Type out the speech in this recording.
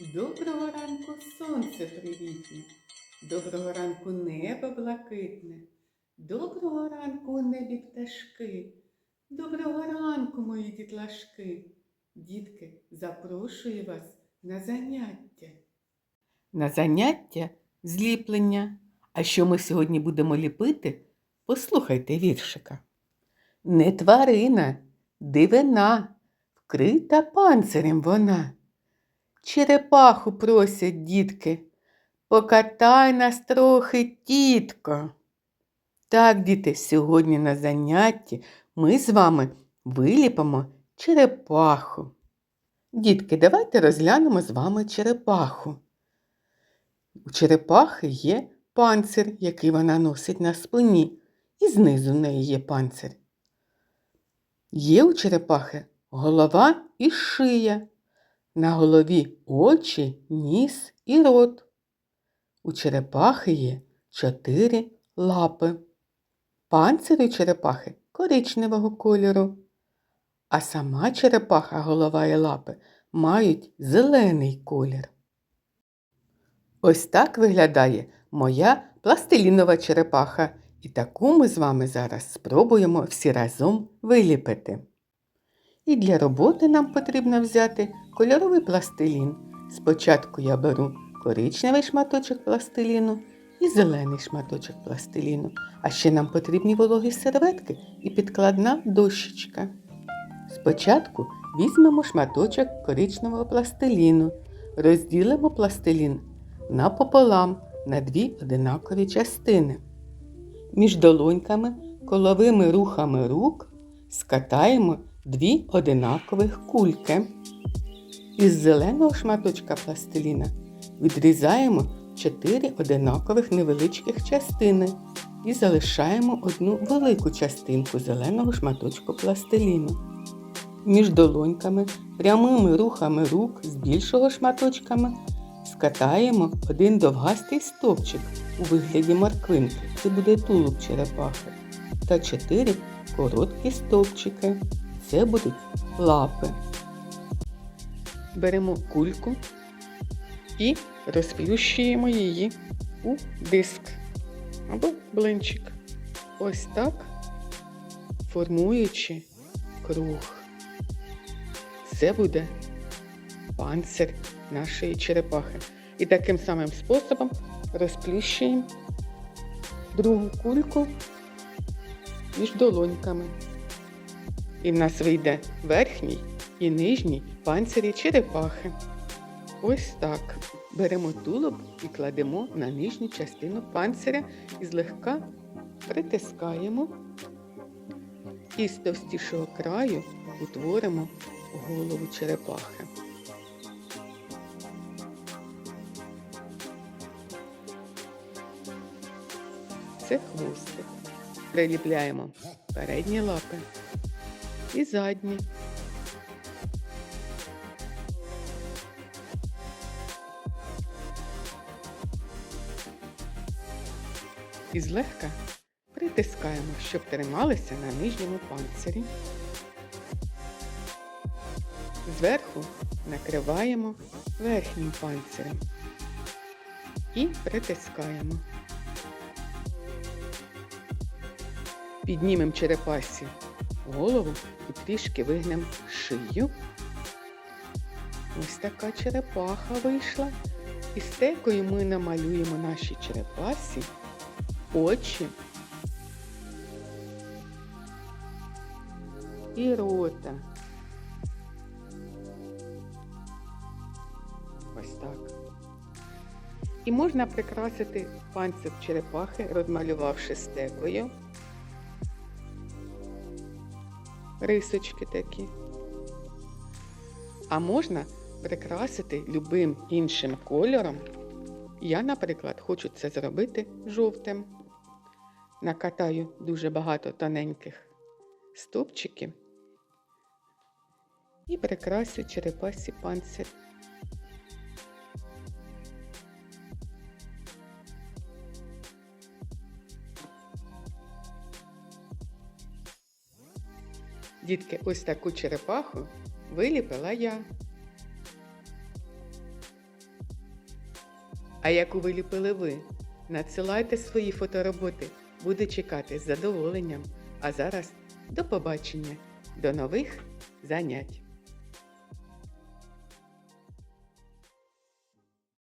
Доброго ранку сонце привітне, доброго ранку небо блакитне, доброго ранку небі пташки, доброго ранку, мої дітлашки. Дітки, запрошую вас на заняття. На заняття зліплення. А що ми сьогодні будемо ліпити? Послухайте віршика. Не тварина, дивина, вкрита панцирем вона. Черепаху просять дітки, покатай нас трохи, тітко. Так, діти, сьогодні на занятті ми з вами виліпимо черепаху. Дітки, давайте розглянемо з вами черепаху. У черепахи є панцир, який вона носить на спині, і знизу в неї є панцир. Є у черепахи голова і шия. На голові очі, ніс і рот. У черепахи є чотири лапи. Панцир у черепахи коричневого кольору. А сама черепаха, голова і лапи мають зелений колір. Ось так виглядає моя пластилінова черепаха, і таку ми з вами зараз спробуємо всі разом виліпити. І для роботи нам потрібно взяти кольоровий пластилін. Спочатку я беру коричневий шматочок пластиліну і зелений шматочок пластиліну. А ще нам потрібні вологі серветки і підкладна дощечка. Спочатку візьмемо шматочок коричневого пластиліну, розділимо пластилін напополам на дві одинакові частини. Між долоньками коловими рухами рук скатаємо дві одинакових кульки. Із зеленого шматочка пластиліна відрізаємо чотири одинакових невеличких частини і залишаємо одну велику частинку зеленого шматочку пластиліну. Між долоньками прямими рухами рук з більшого шматочками скатаємо один довгастий стовпчик у вигляді морквинки, це буде тулуб черепахи, та чотири короткі стовпчики, це будуть лапи. Беремо кульку і розплющуємо її у диск або блинчик. Ось так, формуючи круг. Це буде панцир нашої черепахи. І таким самим способом розплющуємо другу кульку між долоньками. І в нас вийде верхній і нижній панцирі черепахи. Ось так. Беремо тулуб і кладемо на нижню частину панциря і злегка притискаємо. І з товстішого краю утворимо голову черепахи. Це хвостик. Приліпляємо передні лапи і задні. І злегка притискаємо, щоб трималися на нижньому панцирі. Зверху накриваємо верхнім панцирем і притискаємо. Піднімемо черепасі голову і трішки вигнемо шию. Ось така черепаха вийшла. І стекою ми намалюємо нашій черепасі очі і рота. Ось так. І можна прикрасити панцир черепахи, розмалювавши стекою. Рисочки такі. А можна прикрасити любим іншим кольором. Я, наприклад, хочу це зробити жовтим. Накатаю дуже багато тоненьких стовпчиків і прикрасю черепасі панцир. Дітки, ось таку черепаху виліпила я. А яку виліпили ви? Надсилайте свої фотороботи, буду чекати з задоволенням. А зараз до побачення, до нових занять!